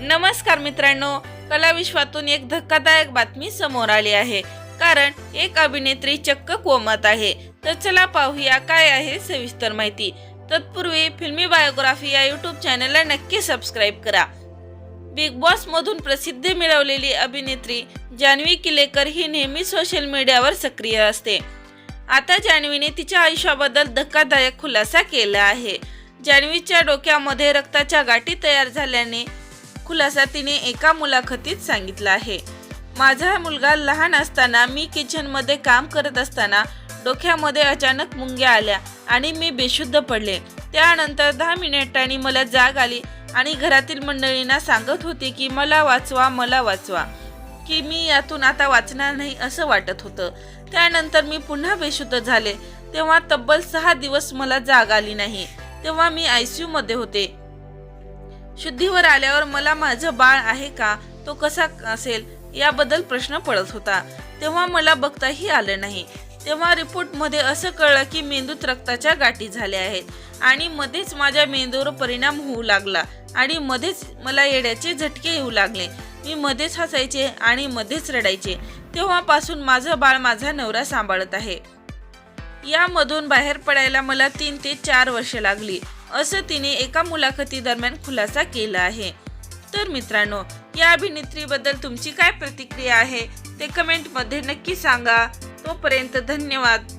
नमस्कार मित्रांनो कला विश्वातून एक धक्कादायक बातमी समोर आली आहे. कारण एक अभिनेत्री चक्क कोमत आहे. तर चला पाहूया काय आहे सविस्तर माहिती. तत्पूर्वी फिल्मी बायोग्राफी या युट्यूब चॅनलला नक्की सबस्क्राईब करा. बिग बॉस मधून प्रसिद्धी मिळवलेली अभिनेत्री जान्हवी किलेकर ही नेहमी सोशल मीडियावर सक्रिय असते. आता जान्हवीने तिच्या आयुष्याबद्दल धक्कादायक खुलासा केला आहे. जान्हवीच्या डोक्यामध्ये रक्ताच्या गाठी तयार झाल्याने खुलासा तिने एका मुलाखतीत सांगितला आहे. माझा मुलगा लहान असताना मी किचनमध्ये काम करत असताना डोक्यामध्ये अचानक मुंग्या आल्या आणि मी बेशुद्ध पडले. त्यानंतर दहा मिनिटांनी मला जाग आली आणि घरातील मंडळींना सांगत होते की मला वाचवा मला वाचवा की मी यातून आता वाचणार नाही असं वाटत होतं. त्यानंतर मी पुन्हा बेशुद्ध झाले. तेव्हा तब्बल सहा दिवस मला जाग आली नाही. तेव्हा मी आयसीयू मध्ये होते. शुद्धीवर आल्यावर मला माझं बाळ आहे का? तो कसा असेल? याबद्दल प्रश्न पडत होता. तेव्हा मला बघताही आलं नाही. तेव्हा रिपोर्टमध्ये असं कळलं की मेंदूत रक्ताच्या गाठी झाल्या आहेत आणि मध्येच माझ्या मेंदूवर परिणाम होऊ लागला आणि मध्येच मला येड्याचे झटके येऊ लागले. मी मध्येच हसायचे आणि मध्येच रडायचे. तेव्हापासून माझं बाळ माझा नवरा सांभाळत आहे. यामधून बाहेर पडायला मला तीन ते चार वर्ष लागली. असं तिने एका मुलाखती दरम्यान खुलासा केला आहे. तर मित्रांनो या अभिनेत्रीबद्दल तुमची काय प्रतिक्रिया आहे ते कमेंटमध्ये नक्की सांगा. तोपर्यंत धन्यवाद.